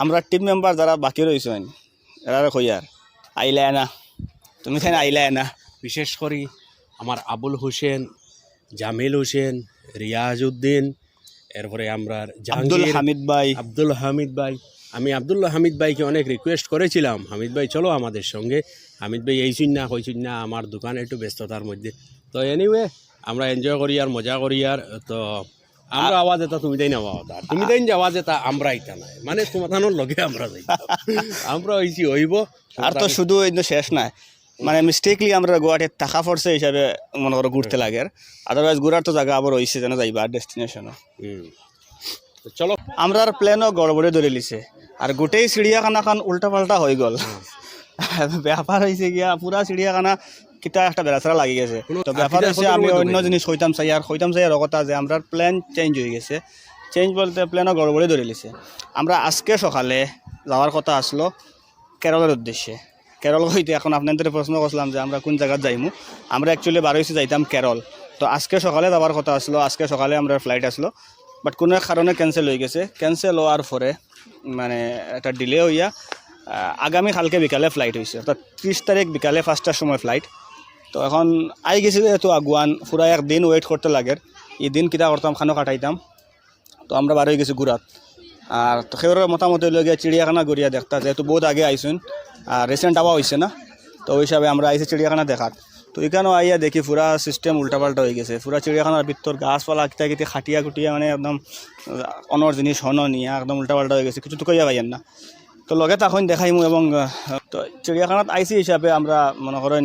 আমরা team member যারা বাকি রয়েছেন এরা কইয়ার আইলে না তুমি খান আইলে না বিশেষ করে আমার আবুল হোসেন জামিল হোসেন রিয়াজ উদ্দিন এরপরে আমরা আব্দুল হামিদ ভাই। আব্দুল হামিদ ভাই। আমি আব্দুল্লাহ হামিদ ভাইকে অনেক রিকোয়েস্ট করেছিলাম। হামিদ ভাই চলো আমাদের সঙ্গে। হামিদ ভাই এই না কইছুন না আমার দোকান একটু ব্যস্ততার মধ্যে। তো এনিওয়ে আমরা এনজয় করি আর মজা করি আর তো আমরা আওয়াজ এটা তুমি দেই না আওয়াজ আর তুমি দেন যে আওয়াজ এটা আমরা এটা নাই। মানে তোমার লগে আমরা যাই। আমরা হইছি হইব। আর তো শুধু এই শেষ নাই। মানে মিস্টেকলি আমরা গুয়াহাটির টাকা পড়ছে হিসাবে মনে করো ঘুরতে লাগে। আদারওয়াইজ ঘুরার তো জায়গা আবার হয়েছে যেন যাইবা ডেস্টিনেশনও চলো। আমরা আর প্লেনও গড়বড়ে ধরে লিছে আর গোটেই চিড়িয়াখানা খান উল্টা পাল্টা হয়ে গেল। ব্যাপার হয়েছে গিয়া পুরা চিড়িয়াখানা কিতা একটা বেড়াচড়া লাগি গেছে। তো ব্যাপার হচ্ছে আমি অন্য জিনিস হইতাম চাই আর হইতাম চাই আর কথা যে আমরা প্ল্যান চেঞ্জ হয়ে গেছে। চেঞ্জ বলতে প্ল্যানও গড়বড়ে ধরে লিছে। আমরা আজকে সকালে যাওয়ার কথা আসলো কেরলের উদ্দেশ্যে। কেরল হইতে এখন আপনাদের প্রশ্ন করছিলাম যে আমরা কোন জায়গায় যাইমু? আমরা অ্যাকচুয়ালি বারো হয়েছে যাইতাম কেরল তো আজকে সকালে যাওয়ার কথা আসলো আজকে সকালে আমরা ফ্লাইট আসলো। বাট কোনো এক কারণে ক্যান্সেল হয়ে গেছে। ক্যান্সেল হওয়ার পরে মানে একটা ডিলে হইয়া আগামী কালকে বিকালে ফ্লাইট হয়েছে অর্থাৎ ত্রিশ তারিখ বিকালে পাঁচটার সময় ফ্লাইট তো এখন আই গেছি যেহেতু আগুয়ান পুরা একদিন ওয়েট করতে লাগে। এই দিন কিতা করতাম খানো কাটাইতাম। তো আমরা বার হয়ে গেছি ঘুরাত আর তো সেওর মোটামুটি লই গিয়ে চিড়িয়াখানা ঘুরিয়া দেখতা যেহেতু বহুত আগে আইসুন আর রিসেন্ট আবার হয়েছে না? তো ওই হিসাবে আমরা আইসি চিড়িয়াখানা দেখাত। তো এখানেও আইয়া দেখি পুরা সিস্টেম উল্টাপাল্টা হয়ে গেছে। পুরা চিড়িয়াখানার ভিতর গাছপালা কিতা কিতা খাটিয়া কুটিয়া মানে একদম অনর জিনিস হন, নিয়া, একদম উল্টাপাল্টা হয়ে গেছে। কিছু তো কইয়া পাইয়েন না। তো লগে তখন দেখাইমু এবং তো চিড়িয়াখানাত আইসি হিসাবে আমরা মনে করেন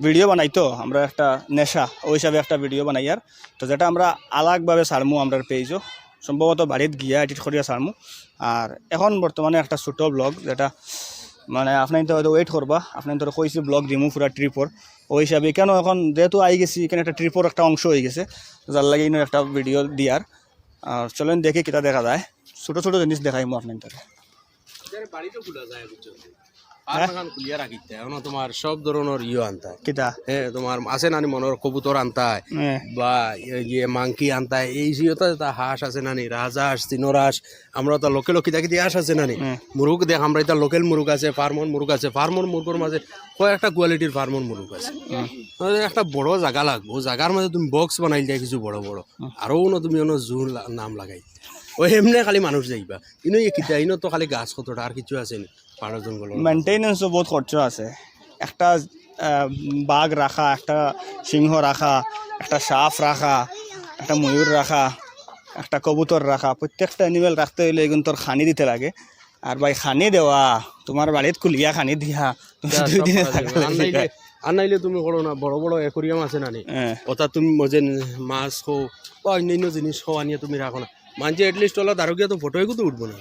ভিডিও বানাই তো, আমরা একটা নেশা ওই হিসাবে একটা ভিডিও বানাই আর। তো যেটা আমরা আলাগভাবে সারমু আমরা পেজও সম্ভবত বাড়িত গিয়া এডিট করিয়া সারমু। আর এখন বর্তমানে একটা ছোটো ব্লগ যেটা মানে আপনি তো হয়তো ওয়েট করবা আপনি তো কইছি ব্লগ দিমু পুরা ট্রিপর ওই হিসাবে কেন এখন যেহেতু আই গেছি, এখানে একটা ট্রিপর একটা অংশ হয়ে গেছে। যার লাগে একটা ভিডিও দিয়ার। আর চলেন দেখে কিতা দেখা যায়। ছোটো ছোটো জিনিস দেখাইমু আপনার খোলা যায় বুঝছ বাগান খুলিয়া রাখিতে এখন তোমার সব ধরনের ইয়ে আনতায় কিতা? হ্যাঁ তোমার আছে নানি মনের কবুতর আনতায় বা ইয়ে মাংকি আনতায় এই জিওতে তা হাঁস আছে নানি রাজহাঁস আমরা তো হাঁস। আছে নানি। মুরুগ দেখ আমরা এটা লোকেল মুরুগ আছে ফার্মর মুরুগ আছে। ফার্মর মুরগর মাঝে কয়েকটা কোয়ালিটির ফার্মর মুরুগ আছে। একটা বড় জায়গা লাগবো। জায়গার মাঝে তুমি বক্স বানাই দিয়া কিছু বড় বড়। আরও তুমি অন্য জোর নাম লাগাই। ওই এমনি খালি মানুষ যাইবা। এই কিতা ইনো তো খালি গাছ কতটা আর কিছু আছে নি? মেনটেনেন্সও বহুত খরচ আছে। একটা বাঘ রাখা একটা সিংহ রাখা একটা সাপ রাখা একটা ময়ূর রাখা একটা কবুতর রাখা। প্রত্যেকটা অ্যানিমেল রাখতে হইলে এগুলো তোর খানি দিতে লাগে। আর ভাই খানি দেওয়া তোমার বাড়িত কুলিয়া খানি দিয়া তুমি দুই দিনে থাকতে আর নাইলে তুমি করো না বড় বড় অ্যাকোরিয়াম আছে না হ্যাঁ। ওটা তুমি মজে মাছ খো বা অন্যান্য জিনিস খাওয়া নিয়ে তুমি রাখো না। মানছে এটলিস্ট ওলা দারুকিয়া তো ফটো তো উঠবো না।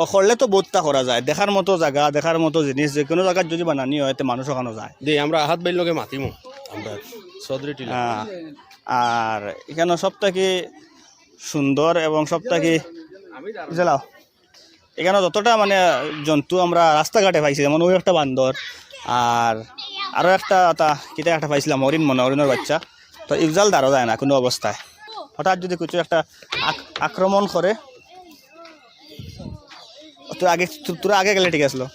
ও করলে তো বহুতটা করা যায়। দেখার মতো জায়গা দেখার মতো জিনিস যে কোনো জায়গায় যদি বানানি হয় তো মানুষ ওখানে যায়। দে আমরা হাত বাইর লগে মাতিমো। আমরা চৌধুরী টিলা আর এখানে সবটাকে সুন্দর এবং সবটাকে জ্বালাও এখানে যতটা মানে জন্তু আমরা রাস্তাঘাটে পাইছি যেমন ওই একটা বান্দর আর আরও একটা তা কিতা একটা পাইছিলাম হরিণ মনে হরিণের বাচ্চা। তো ইফজাল দাঁড়ো যায় না কোনো অবস্থায় হঠাৎ যদি কিছু একটা আক্রমণ করে তোর আগে তোর- আগে গেলে ঠিক আসলো।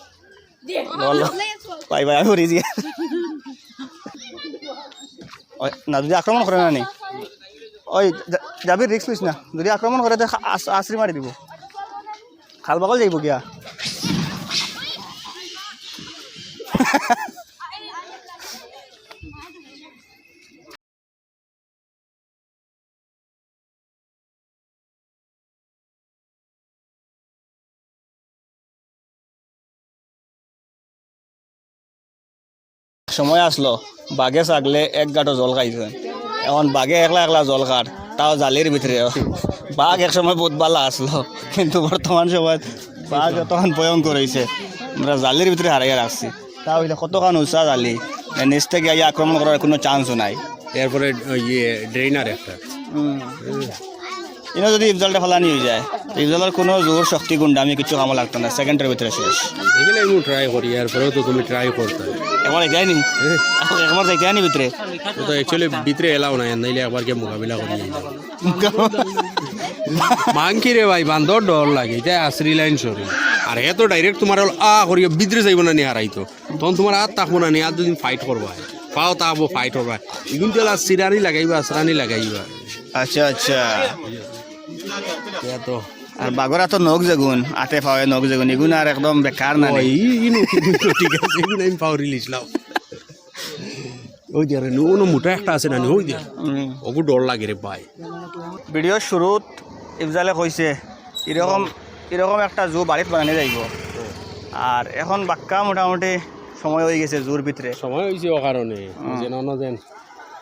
বলো। পাই ভাই আমি হরি দিয়ে ওই, না যদি আক্রমণ করে না নি। ওই যাবি রিক্স লইস না। যদি আক্রমণ করে তো আশ্রি মারি দিব। খাল বাগল যাইব গিয়া। সময় আসলো বাঘে ছাগলে এক গাঁটো জল খাইছে। এখন বাঘে একলা একলা জল খাট তাও জালির ভিতরে বাঘ এক সময় বহুত বালা আসলো কিন্তু বর্তমান সময় বাঘ এতক্ষণ ভয়ঙ্কর হয়েছে আমরা জালির ভিতরে হারাইয়া রাখছি তাও হইলে কতক্ষণ উৎসাহ জালি নিচ থেকে আক্রমণ করার কোনো চান্সও নাই। এরপরে ইয়ে ড্রেনার একটা। ইনো যদি ইফজালটা ফালানি হয়ে যায় ইফজালের কোনো জোর শক্তি গুন্ডা আমি কিছু কামো লাগতো না সেকেন্ডের ভিতরে শেষ। এগুলো আমি ট্রাই করি এরপরেও তো তুমি ট্রাই করতে একবার যাই নি? একবার যাইতে নি ভিতরে তো অ্যাকচুয়ালি ভিতরে এলাও নাই নাইলে একবার কে মোকাবিলা করি মাংকি রে ভাই বান্দর ডর লাগে এটা আশ্রি লাইন সরি আর হে তো ডাইরেক্ট তোমার হল আ করিয়া বিদ্রে যাইব না নি হারাইতো তখন তোমার আর তাকবো না নি আর দুদিন ফাইট করবা পাও তাকবো ফাইট করবা এগুন আর সিরানি লাগাইবা আসরানি লাগাইবা। আচ্ছা আচ্ছা। তো আর বাগরা তো নখ যেগুন আতে পাওয়ে নখ যেগুন এগুন আর একদম বেকার না ঠিক আছে এগুন আমি ওই দিয়ে নো মোটা একটা আছে না ওই দিয়ে ওগু ডর লাগে রে ভাই ভিডিওর শুরুত ইফজালে কইছে এরকম এরকম একটা জু বাড়িত বানানো যাইব আর এখন বাক্কা মোটামুটি সময় হয়ে গেছে জুর ভিতরে সময় হয়েছে ও কারণে যেন যেন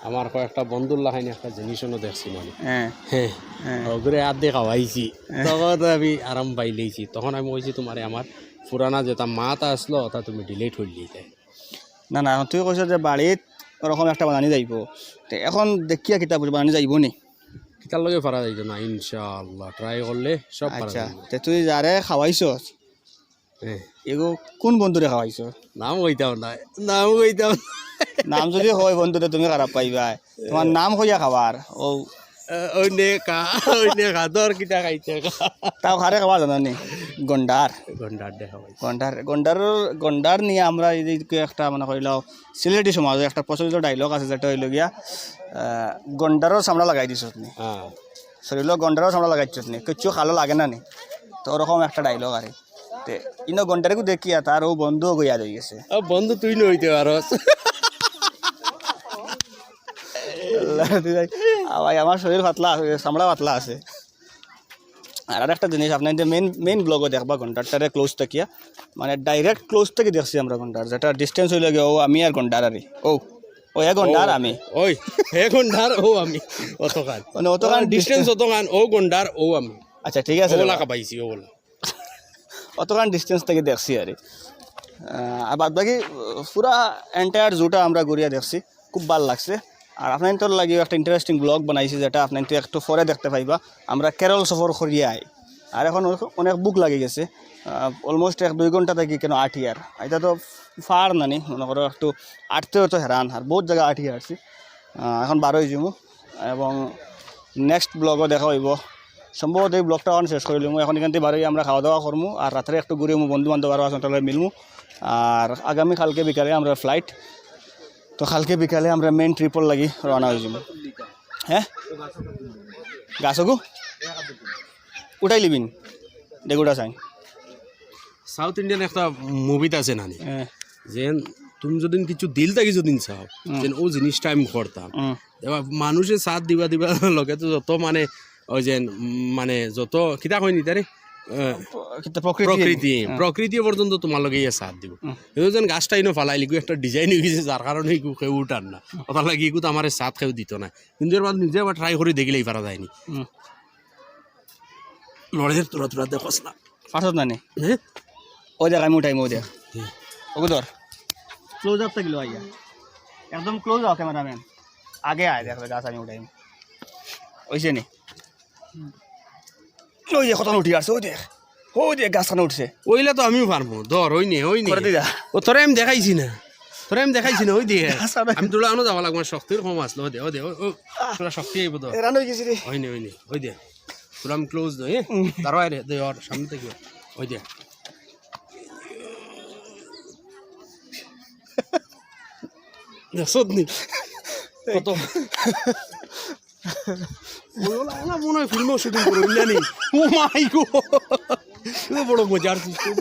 আমার কয়েকটা বন্ধুর লাগাইনি একটা জিনিসও দেখছি মানে হ্যাঁ। হ্যাঁ হ্যাঁ। ওগুলো আদে খাওয়াইছি। তখন আমি আরাম পাই লেছি তখন আমি কইছি তোমার আমার পুরানা যেটা মাতা আসলো তা তুমি ডিলেট হয়ে দিতে না না তুই কৈছ যে বাড়িত ওরকম একটা বানানি যাইব। তো এখন দেখিয়া কিতাব বানানি যাইব নি? কিতার লগে পারা যাইতো না ইনশাআল্লাহ ট্রাই করলে সব আচ্ছা তে তুই যারে খাওয়াইছ হ্যাঁ এগো কোন বন্ধুরে খাওয়াইছ নাম কইতাম না নাম কইতাম না। নাম যদি হয় বন্ধুরে তুমি খারাপ পাইবা তোমার নাম হইয়া খাবার। ও ওই কা ওই নে খা দর কিটা খাইতে তাও খারে খাবার জানো নি গন্ডার ঘণ্টার দেখা গন্ডার গন্ডার গন্ডার নিয়ে আমরা এই একটা মানে কইল সিলেটি সমাজে একটা প্রচলিত ডাইলগ আছে যেটা হইল গিয়া গন্ডারও চামড়া লাগাই দিছ হ্যাঁ শরীর গন্ডারও চামড়া লাগাইছ তুমি কিচ্ছু খালো লাগে না নি? তো ওরকম একটা ডাইলগ আরে ইনো গন্ডারেকু দেখিয়া তার ও বন্ধুও গইয়া হয়ে গেছে বন্ধু তুই নইতে পারস ভাই আমার শরীর পাতলা আছে চামড়া পাতলা আছে। আর একটা জিনিস আপনার যে মেন মেইন ব্লগও দেখবা ঘন্টারটারে ক্লোজ থাকিয়া মানে ডাইরেক্ট ক্লোজ থেকে দেখছি আমরা ঘণ্টার যেটা ডিস্টেন্স হইলে ও আমি আর ঘণ্টার আরে ও ও এক ঘণ্টার আমি। ওই হে ঘণ্টার ও আমি অতকান মানে অতখান ডিস্টেন্স অতকান ও ঘণ্টার ও আমি। আচ্ছা ঠিক আছে ওলা কাপাইছি ওলা অতখান ডিস্টেন্স থেকে দেখছি আরে। আর বাদ বাকি পুরা এন্টায়ার জুটা আমরা ঘুরিয়া দেখছি খুব ভালো লাগছে। আর আপনার তোর লাগে একটা ইন্টারেস্টিং ব্লগ বানাইছি যেটা আপনার তো একটু পরে দেখতে পাইবা। আমরা কেরল সফর করিয়া আই। আর এখন অনেক- বুক লাগে গেছে। অলমোস্ট এক দুই ঘণ্টা থাকি কেন আট ইয়ার। এটা তো ফার নানি, মনে করো একটু আটতেও তো হেরান। আর বহুত জায়গা আট ইয়ার আছি। এখন বারোই যাব এবং নেক্সট ব্লগও দেখা হইব। সম্ভবত এই ব্লগটা এখন শেষ করিলাম। এখন এখান থেকে বারোই আমরা খাওয়া দাওয়া করব আর রাত্রে একটু ঘুরে বন্ধু বান্ধব আরও আসলে মিলমু। আর আগামী কালকে বিকালে আমরা ফ্লাইট তো কালকে বিকালে আমরা মেন ট্রিপর লাগি রওনা হয়ে যাব হ্যাঁ গাছকু? উঠাই লিবিন দেগুটা চাই। সাউথ ইন্ডিয়ান একটা মুভিত আছে নানি। হ্যাঁ। যে তুমি যদি কিছু দিল থাকি যদি চাও যে ও জিনিসটা আমি করতাম এবার মানুষের সাথ দিবা দিবা লগে তো যত মানে ওই যে মানে যত কিতা কইনি তারে প্রকৃতি প্রকৃতি পর্যন্ত তোমার লগে ইয়ে সাথ দিব। যেন গাছটা ইনো ফালাইলি গো একটা ডিজাইন হয়ে গেছে যার কারণে ইকু কেউ উঠান না। ওটার লাগি ইকু তো আমার সাথ কেউ দিত না। কিন্তু এর নিজে আবার ট্রাই করে দেখিলেই পারা যায়নি লড়াইয়ের তোরা তোরা দেখস না। নানি হ্যাঁ ও দেখ আমি উঠাইম ও দেখ ওকে ধর ক্লোজ আপ থাকল আইয়া। একদম ক্লোজ আও ক্যামেরাম্যান আগে আয় দেখ গাছ আমি উঠাইম ওইছে নি? ওই কতক্ষণ উঠি আসছে ওই দেখ। ও দেখ গাছখানে উঠছে। ওইলা তো আমিও পারব। ধর ওই নে ওই নে। করে দিদা। ও তোরা আমি দেখাইছি না। তোরা আমি দেখাইছি না ওই দিয়ে। আমি তোলা আনো যাওয়া লাগবে শক্তির কম আসলো দে ও দে ও তোরা শক্তি আইব তো এরান হয়ে গেছি রে। ওই নে ওই নে ওই দে। তোরা আমি ক্লোজ দে দাঁড়ায় রে দে ওর সামনে থেকে। ওই দে। দেখছত নি। কত? ওলা ওলা মনে হয় ফিল্মও শুটিং করে জানি ও মাই গো বড় মজার সিস্টেম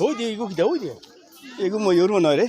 ওই দে ইগো কি ওই দে এগু ময়ূর মনে হয় রে